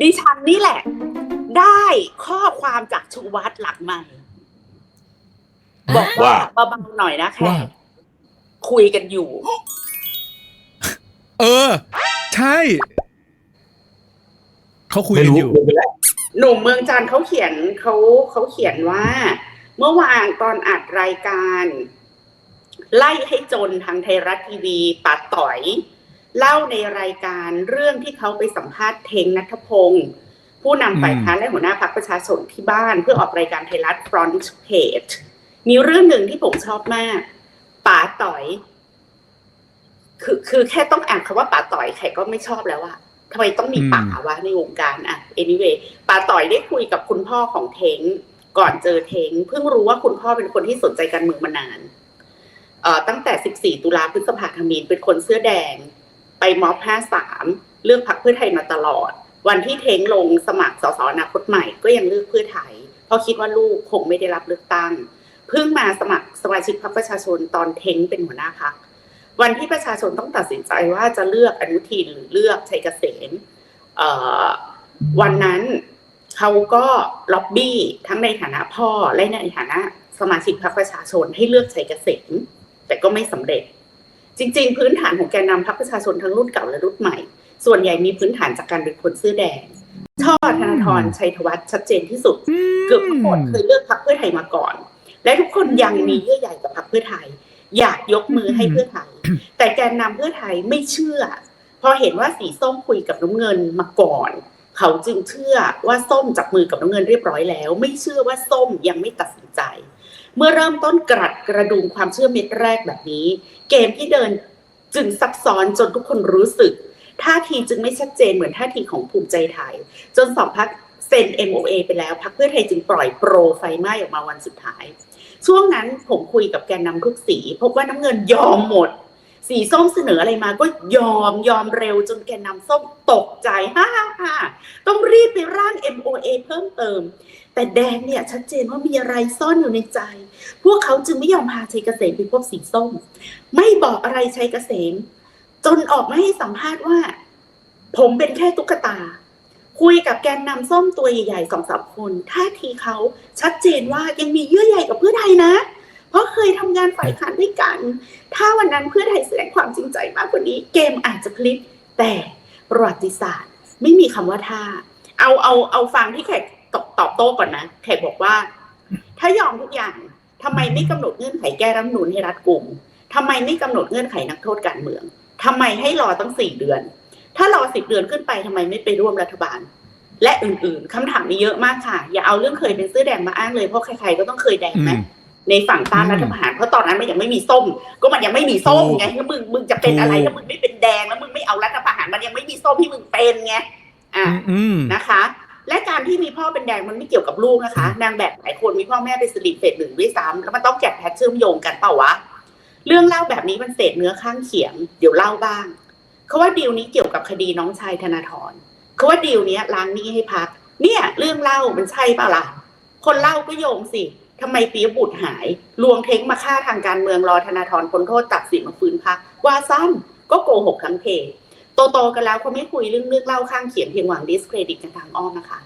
ดิฉันนี่แหละ ได้ข้อความจากชูวัตรหลักใหม่ บอกว่าเบาๆหน่อยนะแขว่ากคุยกันอยู่ เออ ใช่ เขาคุยไม่กันรู้อยู่ ไม่เป็นไรหนุ่มเมืองจันทร์เขาเขียนเขาเขาเขียนว่า เมื่อวานตอนอัดรายการ ไล่ให้จนทางไทยรัฐทีวีปัดต่อย เล่าในรายการเรื่องที่เขาไปสัมภาษณ์เทงนัทพงศ์ผู้นำฝ่ายค้านและหัวหน้าพรรคประชาชนที่บ้านเพื่อออกรายการไทยรัฐ Front Page มีเรื่องหนึ่งที่ผมชอบมากป๋าต่อย คือคือแค่ต้องอ่านคำว่าป๋าต่อยใครก็ไม่ชอบแล้วอะทำไมต้องมีป๋าวะในวงการอะ anyway ป๋าต่อยได้คุยกับคุณพ่อของเทงก่อนเจอเทงเพิ่งรู้ว่าคุณพ่อเป็นคนที่สนใจการเมืองมานานเอ่อตั้งแต่ 14 ตุลาพฤษภาธมินเป็นคนเสื้อแดง ไปม็อบ53 เลือกพรรคเพื่อไทยมาตลอด วันที่เทงลงสมัครสสอนาคตใหม่ก็ยังเลือกเพื่อไทย เพราะคิดว่าลูกคงไม่ได้รับเลือกตั้ง เพิ่งมาสมัครสมาชิกพรรคประชาชนตอนเทงเป็นหัวหน้าพรรควันที่ประชาชนต้องตัดสินใจว่าจะเลือกอนุทินหรือเลือกชัยเกษมวันนั้นเขาก็ล็อบบี้ทั้งในฐานะพ่อและในฐานะสมาชิกพรรคประชาชนให้เลือกชัยเกษมแต่ก็ไม่สำเร็จ จริง ๆ พื้นฐานของแกนนำพรรคประชาชนทั้งรุ่นเก่าและรุ่นใหม่ ส่วนใหญ่มีพื้นฐานจากการเป็นคนเสื้อแดง ช่อธนาธรชัยธวัฒน์ชัดเจนที่สุด เกือบทั้งหมดเคยเลือกพรรคเพื่อไทยมาก่อน และทุกคนยังมีเยื่อใยกับพรรคเพื่อไทย อยากยกมือให้เพื่อไทย แต่แกนนำเพื่อไทยไม่เชื่อ พอเห็นว่าสีส้มคุยกับน้ำเงินมาก่อน เขาจึงเชื่อว่าส้มจับมือกับน้ำเงินเรียบร้อยแล้ว ไม่เชื่อว่าส้มยังไม่ตัดสินใจ เมื่อเริ่มต้นกรัดกระดุมความเชื่อเม็ดแรกแบบนี้ เกมที่เดินจึงซับซ้อนจนทุกคนรู้สึก ท่าทีจึงไม่ชัดเจนเหมือนท่าทีของภูมิใจไทย จนสองพักเซ็น MOA ไปแล้วพักเพื่อไทยจึงปล่อยโปรไฟไหม้ออกมาวันสุดท้าย ช่วงนั้นผมคุยกับแกนนำทุกสี พบว่าน้ำเงินยอมหมด สีส้มเสนออะไรมาก็ยอมยอมเร็วจนแกนนำส้มตกใจฮ่าฮ่าฮ่าต้องรีบไปร่าง MOA เพิ่มเติม แต่แดงเนี่ยชัดเจนว่ามีอะไรซ่อนอยู่ในใจ พวกเขาจึงไม่ยอมพาชัยเกษมไปพบสีส้ม ไม่บอกอะไรชัยเกษม จนออกมาให้สัมภาษณ์ว่า ผมเป็นแค่ตุ๊กตา คุยกับแกนนำส้มตัวใหญ่ๆสองสามคนท่าทีเขาชัดเจนว่ายังมีเยื่อใยกับเพื่อไทยนะ เพราะเคยทำงานฝ่ายค้านด้วยกัน ถ้าวันนั้นเพื่อไทยแสดงความจริงใจมากกว่านี้ เกมอาจจะพลิกแต่ประวัติศาสตร์ ไม่มีคำว่าถ้าเอาเอาเอาฟังที่แขกตอบตอบโต้ก่อนนะแขกบอกว่า ถ้ายอมทุกอย่างทำไมไม่กำหนดเงื่อนไขแก้รัฐนูนให้รัดกุมทำไมไม่กำหนดเงื่อนไขนักโทษการเมืองทำไมให้รอตั้งสี่เดือน ถ้ารอสิบเดือนขึ้นไปทำไมไม่ไปร่วมรัฐบาล และอื่นๆคำถามมีเยอะมากค่ะ อย่าเอาเรื่องเคยเป็นเสื้อแดงมาอ้างเลยเพราะใครๆก็ต้องเคยแดงไหม ในฝั่งต้านอืมรัฐประหารเพราะตอนนั้นมันยังไม่มีส้ม ก็มันยังไม่มีส้มไงแล้วมึงมึงจะเป็นอะไรถูกถ้ามึงไม่เป็นแดงแล้วมึงไม่เอารัฐประหารมันยังไม่มีส้มที่มึงเป็นไงอะอืมอืมนะคะ และการที่มีพ่อเป็นแดงมันไม่เกี่ยวกับลูกนะคะ นางแบบหลายคนมีพ่อแม่เป็นสลิปเฟสหนึ่งด้วยซ้ำแล้วมันต้องแกะแพทเชื่อมโยงกันเปล่าวะเรื่องเล่าแบบนี้มันเศษเนื้อข้างเขียง เดี๋ยวเล่าบ้างเขาว่าดีลนี้เกี่ยวกับคดีน้องชายธนาธรเขาว่าดีลเนี้ยล้างหนี้ให้พัก เนี่ย เรื่องเล่ามันใช่ปะล่ะคนเล่าก็โยงสิ ทำไมปีบุตรหาย ลวงเท้งมาฆ่าทางการเมืองรอธนาธรพ้นโทษตัดสินมาฟื้นพักว่าสั้นก็โกหกทั้งเพโตโตๆกันแล้วเขาไม่คุยเรื่องเรื่องเล่าข้างเขียงเพียงหวังดิสเครดิตกันทางอ้อมนะคะ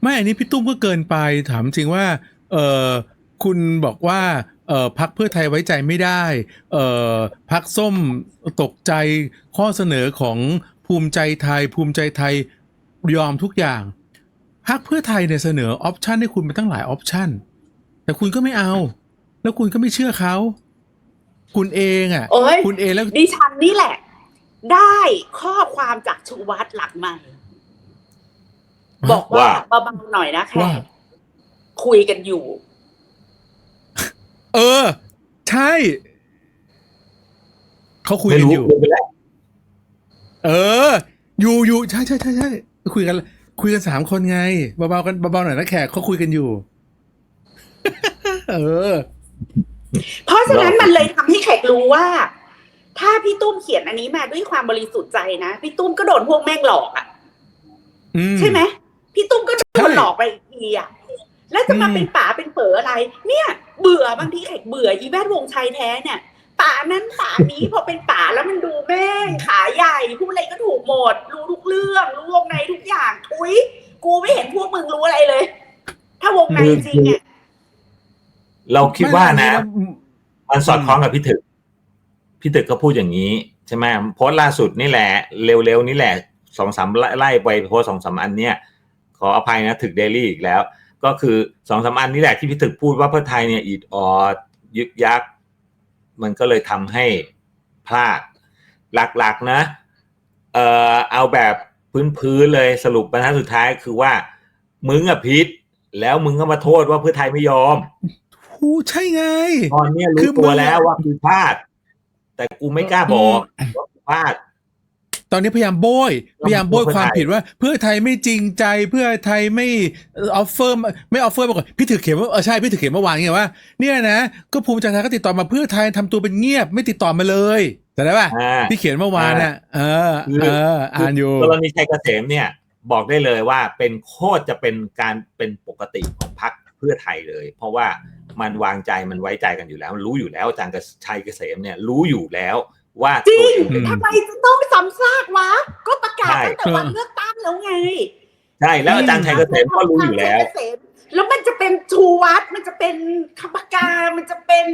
ไม่อันนี้พี่ตุ้มก็เกินไปถามจริงว่า เออคุณบอกว่าเออพักเพื่อไทยไว้ใจไม่ได้ เออพักส้มตกใจข้อเสนอของภูมิใจไทย ภูมิใจไทยยอมทุกอย่าง พักเพื่อไทยเนี่ยเสนอออปชันให้คุณไปตั้งหลายออปชันแต่คุณก็ไม่เอา แล้วคุณก็ไม่เชื่อเขา คุณเองอะโอ้ยคุณเองแล้วดิฉันนี่แหละ ได้ข้อความจากชูวัตรหลักใหม่ บอกว่าเบาๆหน่อยนะแขว่ากคุยกันอยู่ เออ ใช่ เขาคุยไม่กันรู้อยู่ไม่เป็นไรเออ อยู่อยู่ใช่ใช่ใช่ใช่คุยกัน คุยกันสามคนไงเบาๆกันเบาๆหน่อยนะแขกเขาคุยกันอยู่ เออ เพราะฉะนั้นมันเลยทำให้แขกรู้ว่า ถ้าพี่ตุ้มเขียนอันนี้มาด้วยความบริสุทธิ์ใจนะพี่ตุ้มก็โดนพวกแม่งหลอกอะอืมใช่ไหมพี่ตุ้มก็โดใช่นหลอกไปอีกทีอะแล้วจะมาอืมเป็นป๋าเป็นเป๋ออะไร เนี่ย เบื่อบางทีแขกเบื่ออีแวดวงชัยแท้เนี่ย ป่านั้นป่านี้พอเป็นป่าแล้วมันดูแม่งขาใหญ่พูดอะไรก็ถูกหมด รู้ทุกเรื่อง รู้วงในทุกอย่างทุยกูไม่เห็นพวกมึงรู้อะไรเลย ถ้าวงในจริงอะเราคิดว่านะ มันสอดคล้องกับพี่ถึก พี่ถึกก็พูดอย่างนี้ใช่ไหมโพสต์ล่าสุดนี่แหละ เร็วๆนี่แหละสองสามไล่ไปโพสสองสามอันเนี่ย ขออภัยนะถึกเดลี่อีกแล้ว ก็คือสองสามอันนี่แหละที่พี่ถึกพูดว่าเพื่อไทยเนี่ยอิดออดยึกยัก มันก็เลยทำให้พลาด หลักๆนะ เอ่อเอาแบบพื้นๆเลยสรุปบรรทัดสุดท้ายคือว่า มึงอะพิษแล้วมึงก็มาโทษว่าเพื่อไทยไม่ยอมหูใช่ไง ตอนเนี้ยคืรู้อตัวมึงแล้วว่ากูพลาด แต่กูไม่กล้าบอกว่ากูพลาด ตอนนี้พยายามโบยพยายามโบยเพื่อไทยความผิดว่า เพื่อไทยไม่จริงใจเพื่อไทยไม่ออฟเฟอร์ไม่ออฟเฟอร์มาก่อนพี่ถือเขียนว่าเออใช่พี่ถือเขียนเมื่อวานไงว่าเนี่ยนะก็ภูมิใจไทยก็ติดต่อมาเพื่อไทยทำตัวเป็นเงียบไม่ติดต่อมาเลยแต่ได้ป่ะอ่าพี่เขียนเมื่อวานน่ะเออคือเอออ่านอยู่กรณีชัยเกษมเนี่ยบอกได้เลยว่าเป็นโคตรจะเป็นการเป็นปกติของพรรคเพื่อไทยเลย เพราะว่ามันวางใจมันไว้ใจกันอยู่แล้วรู้อยู่แล้วอาจารย์ชัยเกษมเนี่ยรู้อยู่แล้ว ว่าจริงตัวเอเป็นทำไมจะต้องซ้ำซากวะ ก็ประกาศใช่ตั้งแต่วันเลือกตั้งแล้วไง ใช่ แล้วอาจารย์ชัยเกษมก็รู้อยู่แล้วเกษมแล้วมันจะเป็นชูวัดมันจะเป็นคำปากา มันจะเป็น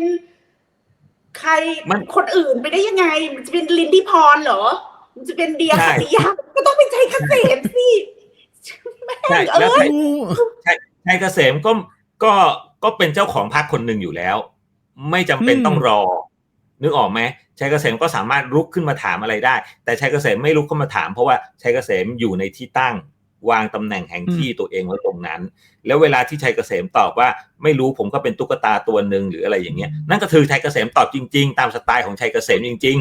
ใครมันคนอื่นไปได้ยังไง มันจะเป็นลินดี้พรเหรอ มันจะเป็นเดียใช่คติยาก็ต้องเป็นใจเกษมสิแม่งใช่เอแล้วอชัยชัยเกษมก็ก็ก็เป็นเจ้าของพรรคคนหนึ่งอยู่แล้ว ไม่จำเป็นอืมต้องรอ นึกออกไหมชัยเกษมก็สามารถลุกขึ้นมาถามอะไรได้ แต่ชัยเกษมไม่ลุกขึ้นมาถาม เพราะว่าชัยเกษมอยู่ในที่ตั้งวางตำแหน่งแห่งที่ตัวเองไว้ตรงนั้น แล้วเวลาที่ชัยเกษมตอบว่าไม่รู้ผมก็เป็นตุ๊กตาตัวหนึ่งหรืออะไรอย่างเงี้ยนั่นก็คือชัยเกษมตอบจริง ๆ ตามสไตล์ของชัยเกษมจริง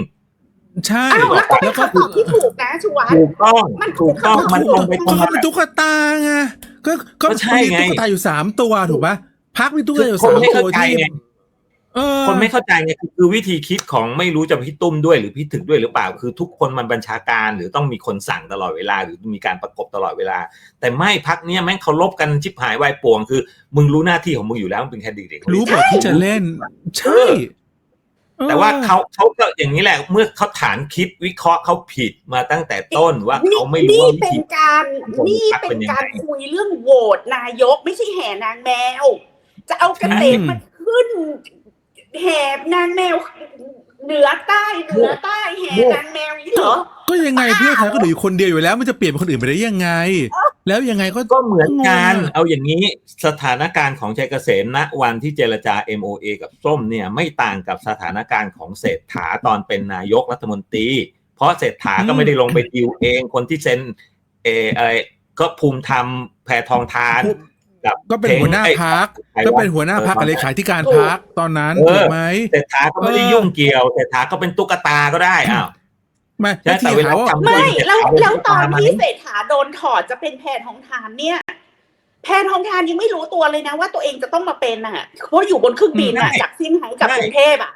ใช่อ้าวแล้วก็เป็แล้นวก็คำตอบที่ถูกนะชูวัดๆถูกต้องมันถูกต้องถูกมันตรงไปตรงก็มาเป็นตุ๊กตาไงก็ก็ก็ใช่มีไงตุ๊กตาอยู่สามตัวถูกปะพักมีตุ๊กตาอยู่คสานมไม่ตัเข้าวใจที่ไงเออ คนไม่เข้าใจไงคือคือวิธีคิดของไม่รู้จะพี่ตุ้มด้วยหรือพี่ถึกด้วยหรือเปล่า คือทุกคนมันบัญชาการหรือต้องมีคนสั่งตลอดเวลา หรือมีการประกบตลอดเวลา แต่ไม่พักเนี้ยแม่งเคารพกันชิบหายวายป่วง คือ มึงรู้หน้าที่ของมึงอยู่แล้วมึงเป็นแค่เด็กๆรู้บทที่จะเล่นใช่แต่ว่าเขาเขาก็อย่างนี้แหละ เมื่อเขาฐานคิดวิเคราะห์เขาผิดมาตั้งแต่ต้นว่าเขาไม่รู้นี่ว่าวิเป็นธีการของนี่พรรคเป็นเป็นยังไงการคุยเรื่องโหวตนายกไม่ใช่แห่นางแมว จะเอาเกษตรมาขึ้น แห่นางแมว เหนือใต้เหนือใต้แห่นางแมวนี้เหรอ ก็ยังไงเพื่อไทยก็เหลืออยู่คนเดียวอยู่แล้ว มันจะเปลี่ยนเป็นคนอื่นไปได้ยังไง แล้วยังไงก็ก็เหมือนกันงงอะเอาอย่างนี้สถานการณ์ของชัยเกษมณวันที่เจรจา MOA กับส้มเนี่ยไม่ต่างกับสถานการณ์ของเศรษฐาตอนเป็นนายกรัฐมนตรี เพราะเศรษฐาก็ไม่ได้ลงไปดิวเองคนที่เซ็นเอออะไรก็ภูมิธรรมแพทองทาน กับก็เป็นหัวหน้าพักไอ้ก็เป็นหัวหน้าพักกับเลขาธิการพักตอนนั้นเออถูกไหมเศรษฐาก็ไม่ได้ยุ่งเกี่ยวเศรษฐาก็เป็นตุ๊กตาก็ได้อ้าวไม่ใช่แล้วแต่ที่เวลาเขาจำไม่แล้วเอาแล้วตอนเอามาที่เศรษฐาโดนถอดจะเป็นแพทองทานเนี่ยแพทองทานยังไม่รู้ตัวเลยนะว่าตัวเองจะต้องมาเป็นอะเพราะอยู่บนเครื่องบินอะจากเซี่ยงไฮ้กลับกรุงเทพอะ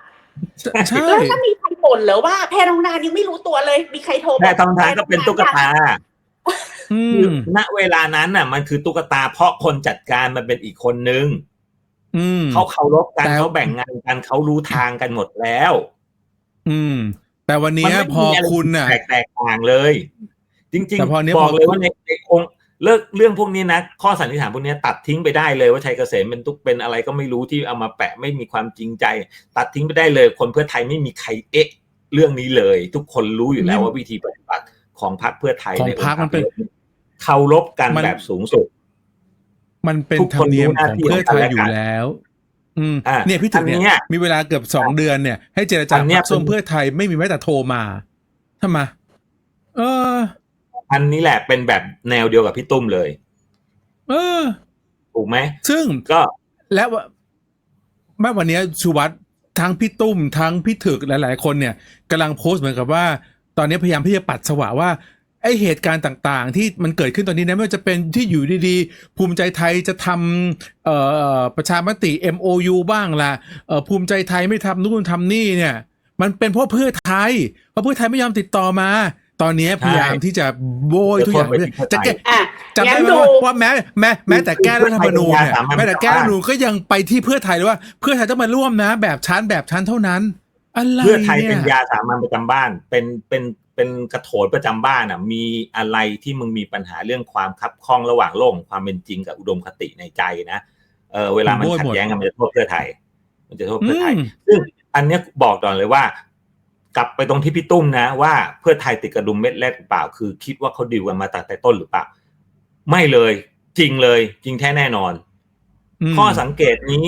ใช่แล้วถ้ามีใครบ่นเหรอว่าแพทองทานยังไม่รู้ตัวเลย มีใครโทรบแพอกทองทานก็เป็นตุ๊กตาอืคือม ณเวลานั้นน่ะ มันคือตุ๊กตาเพราะคนจัดการมันเป็นอีกคนนึงอืมเขาเคารพกันแต่เขาแบ่งงานกันเขารู้ทางกันหมดแล้ว อืม แต่วันมัเนี้ยไม่พอมีะไรคุณน่ะแตกแตกต่างเลย จริงแต่พอเนี้ยๆบอกพอเลยคุณว่าในในองค์เลิกเรื่องพวกนี้นะข้อสันนิษฐานพวกนี้ตัดทิ้งไปได้เลยว่าชัยเกษมเป็นตุกเป็นอะไรก็ไม่รู้ที่เอามาแปะไม่มีความจริงใจ ตัดทิ้งไปได้เลย คนเพื่อไทยไม่มีใครเอ๊ะ เรื่องนี้เลย ทุกคนรู้อยู่แล้วว่าวิธีปฏิบัติ ของพรรคเพื่อไทยของในพรรคมันเป็นเคารพกันมันแบบสูงสุด มันเป็นทุกธรครมนเนียมรู้หน้าของที่เพื่อไทยของกันและอยู่กันแล้ว อืมอะเนี่ยพี่ถึงอันเนี้เนี่ยยมีเวลาเกือบสองเดือนเนี่ย ให้เจรจาอันเนี้ยพักส้มเป็นเพื่อไทยไม่มีแม้แต่โทรมาทำไมเออ อันนี้แหละเป็นแบบแนวเดียวกับพี่ตุ้มเลย เออ ถูกไหม ซึ่งก็และว่าแม้วันเนี้ยชูวัตรทั้งพี่ตุ้มทั้งพี่ถึกหลาย ๆ คนเนี่ยกำลังโพสต์เหมือนกับว่า ตอนนี้พยายามที่จะปัดสวะว่าไอเหตุการณ์ต่างๆ ที่มันเกิดขึ้นตอนนี้นะไม่ว่าจะเป็นที่อยู่ดีๆ ภูมิใจไทยจะทำเอ่อประชามติ MOU บ้างละเอ่อภูมิใจไทยไม่ทำนู่นทำนี่เนี่ย มันเป็นเพราะเพื่อไทย เพราะเพื่อไทยไม่ยอมติดต่อมา ตอนนี้พยายามที่จะโบยทุกอย่างจะโทษไปที่เพื่อไทยจะแก้อะจำได้งั้นไหมดูว่าว่าแม้แม้แม้แต่แก้รัฐธรรมนูญเนี่ยเพื่อไทยพยายามแม้แต่แก้รัฐธรรมนูญก็ยังไปที่เพื่อไทยเลยว่าเพื่อไทยต้องมาร่วมนะ แบบชั้นแบบชั้นเท่านั้น อะไรเพื่อไทยเนี่เป็นยาสามัญประจำบ้าน เป็นเป็นเป็นกระโถนประจำบ้านอะ มีอะไรที่มึงมีปัญหาเรื่องความคับข้องระหว่างโลกของความเป็นจริงกับอุดมคติในใจนะเออเวลามันขัดแย้งกันมันจะโทษเพื่อไทย มันจะโทษเพื่อไทยอืมซึ่งอันเนี้ยบอกก่อนเลยว่า กลับไปตรงที่พี่ตุ้มนะ ว่าเพื่อไทยติดกระดุมเม็ดแรกหรือเปล่า คือคิดว่าเขาดิวกันมาตั้งแต่ต้นหรือเปล่า ไม่เลยจริงเลย จริงแท้แน่นอนมข้อสังเกตนี้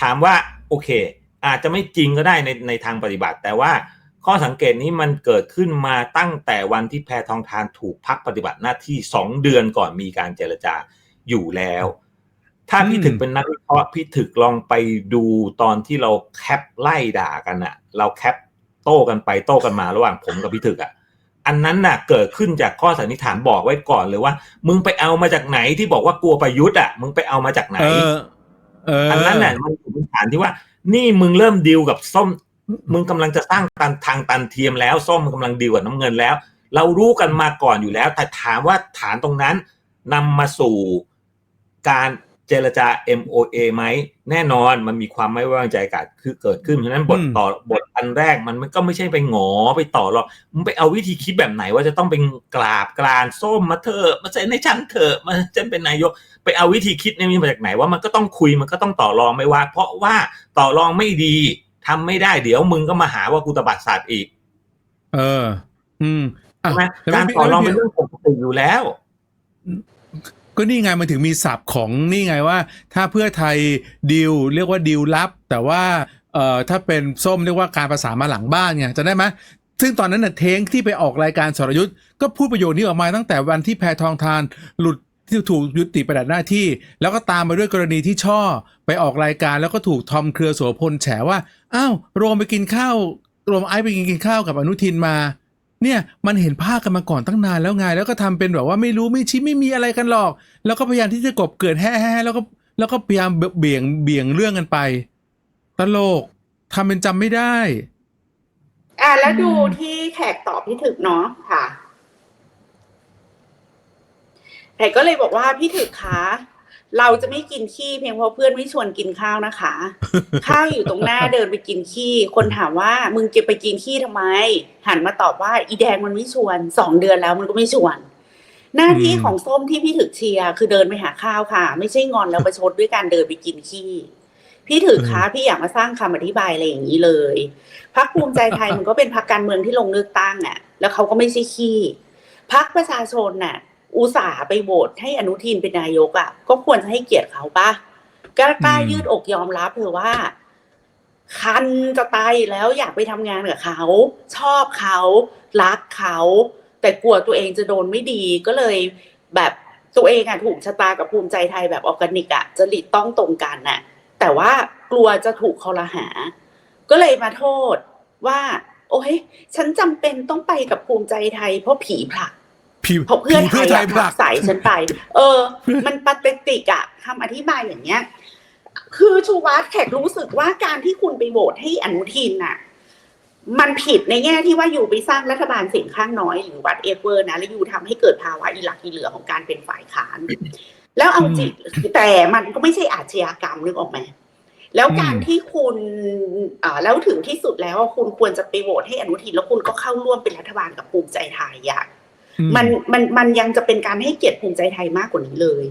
ถามว่า โอเค อาจจะไม่จริงก็ได้ในในทางปฏิบัติ แต่ว่าข้อสังเกตนี้มันเกิดขึ้นมาตั้งแต่วันที่แพทองทานถูกพักปฏิบัติหน้าที่สองเดือนก่อนมีการเจรจาอยู่แล้ว ถ้าพี่ถึกเป็นนักวิเคราะห์พี่ถึกลองไปดูตอนที่เราแคปไล่ด่ากันอะเราแคปโต้กันไปโต้กันมาระหว่างผมกับพี่ถึกอะอันนั้นน่ะเกิดขึ้นจากข้อสันนิษฐานบอกไว้ก่อนเลยว่า มึงไปเอามาจากไหนที่บอกว่ากลัวประยุทธ์อะมึงไปเอามาจากไหน เออ อันนั้นน่ะมันอยู่บนฐานที่ว่า นี่มึงเริ่มดีลกับส้ม มึงกำลังจะสร้างตันทางตันเทียมแล้ว ส้มมันกำลังดีลกับน้ำเงินแล้ว เรารู้กันมาก่อนอยู่แล้ว แต่ถามว่าฐานตรงนั้นนำมาสู่การ เจรจา MOA ไหมแน่นอนมันมีความไม่ไว้วางใจกันคือเกิดขึ้นเพราะฉะนั้นบทอืมต่อบทอันแรกมันมันก็ไม่ใช่ไปหงอไปต่อหรอกมึงไปเอาวิธีคิดแบบไหนว่าจะต้องเป็นกราบกรานส้มมาเถอะมาเซ็นให้ฉันเถอะมาฉันเป็นนายก ไปเอาวิธีคิดนี้มาจากไหนว่ามันก็ต้องคุยมันก็ต้องต่อรองไม่ว่า เพราะว่าต่อรองไม่ดีทำไม่ได้เดี๋ยวมึงก็มาหาว่ากูตบัดสัตว์อีก เออ อืมอะใช่ไหมแล้วการไม่ต่อรองไม่เป็นเรื่องปกติอยู่แล้ว ก็นี่ไงมันถึงมีศัพท์ของนี่ไงว่า ถ้าเพื่อไทยดีลเรียกว่าดีลลับ แต่ว่าเอ่อถ้าเป็นส้มเรียกว่าการประสานมาหลังบ้านไงจะได้ไหมซึ่งตอนนั้นเน่ะเท้งที่ไปออกรายการสรยุทธ์ก็พูดประโยชน์นี้ออกมาตั้งแต่วันที่แพทองทานหลุดที่ถูกยุติปฏิบัติหน้าที่ แล้วก็ตามมาด้วยกรณีที่ช่อ ไปออกรายการแล้วก็ถูกทอมเครือโสพลแฉว่าอ้าวโรมไปกินข้าวโรมไอซ์ไปกินกินข้าวกับอนุทินมา เนี่ยมันเห็นภาพกันมาก่อนตั้งนานแล้วไงแล้วก็ทำเป็นแบบว่าไม่รู้ไม่ชี้ไม่มีอะไรกันหรอก แล้วก็พยายามที่จะกบเกิดแฮ่ๆแล้วก็แล้วก็พยายามเบี่ยงเบี่ยงเรื่องกันไป ตลกทำเป็นจำไม่ได้ อะแล้วดูที่แขกตอบพี่ถึกเนาะค่ะแขกก็เลยบอกว่าพี่ถึกคะ เราจะไม่กินขี้เพียงเพราะเพื่อนไม่ชวนกินข้าวนะคะ ข้าวอยู่ตรงหน้าเดินไปกินขี้ คนถามว่ามึงจะไปกินขี้ทำไม หันมาตอบว่าอีแดงมันไม่ชวนสองเดือนแล้วมันก็ไม่ชวน หน้าที่อืมของส้มที่พี่ถึกเชียร์คือเดินไปหาข้าวค่ะ ไม่ใช่งอนแล้วประชดด้วยการเดินไปกินขี้พี่ถึกคะพี่อยากมาสร้างคำอธิบายอะไรอย่างนี้เลยพักภูมิใจไทยมันก็เป็นพักการเมืองที่ลงเลือกตั้งอะ แล้วเขาก็ไม่ใช่ขี้พักประชาชนน่ะ อุตส่าห์ไปโหวตให้อนุทินเป็นนายกอะ ก็ควรจะให้เกียรติเขาปะกล้ากล้ายืดอกยอมรับเถอว่า คันจะตายแล้วอยากไปทำงานกับเขา ชอบเขารักเขา แต่กลัวตัวเองจะโดนไม่ดีก็เลยแบบตัวเองอะถูกชะตากับภูมิใจไทยแบบออร์แกนิกอะจริตต้องตรงกันน่ะ แต่ว่ากลัวจะถูกคอรหา ก็เลยมาโทษว่า โอ้ยฉันจำเป็นต้องไปกับภูมิใจไทยเพราะผีผลัก ผีเพราะเพื่อนผีไทเพื่อยไทยอะผผลัลักกใส่ฉันไป เออ มันปฏิติกอะคำอธิบายอย่างเงี้ย คือชูวัฒน์แขกรู้สึกว่าการที่คุณไปโหวตให้อนุทินน่ะ มันผิดในแง่ที่ว่าอยู่ไปสร้างรัฐบาลเสียงข้างน้อยหรือวัดเอเวอร์นะ แล้วอยู่ทำให้เกิดภาวะอีหลักอีเหลือของการเป็นฝ่ายค้าน แล้วเอาจริงแต่มันก็ไม่ใช่อาชญากรรมนึกออกไหมแล้วการอืมที่คุณอ่าแล้วถึงที่สุดแล้วว่าคุณควรจะไปโหวตให้อนุทินแล้วคุณก็เข้าร่วมเป็นรัฐบาลกับภูมิใจไทยอะอื มันมันมันยังจะเป็นการให้เกียรติภูมิใจไทยมากกว่านี้เลย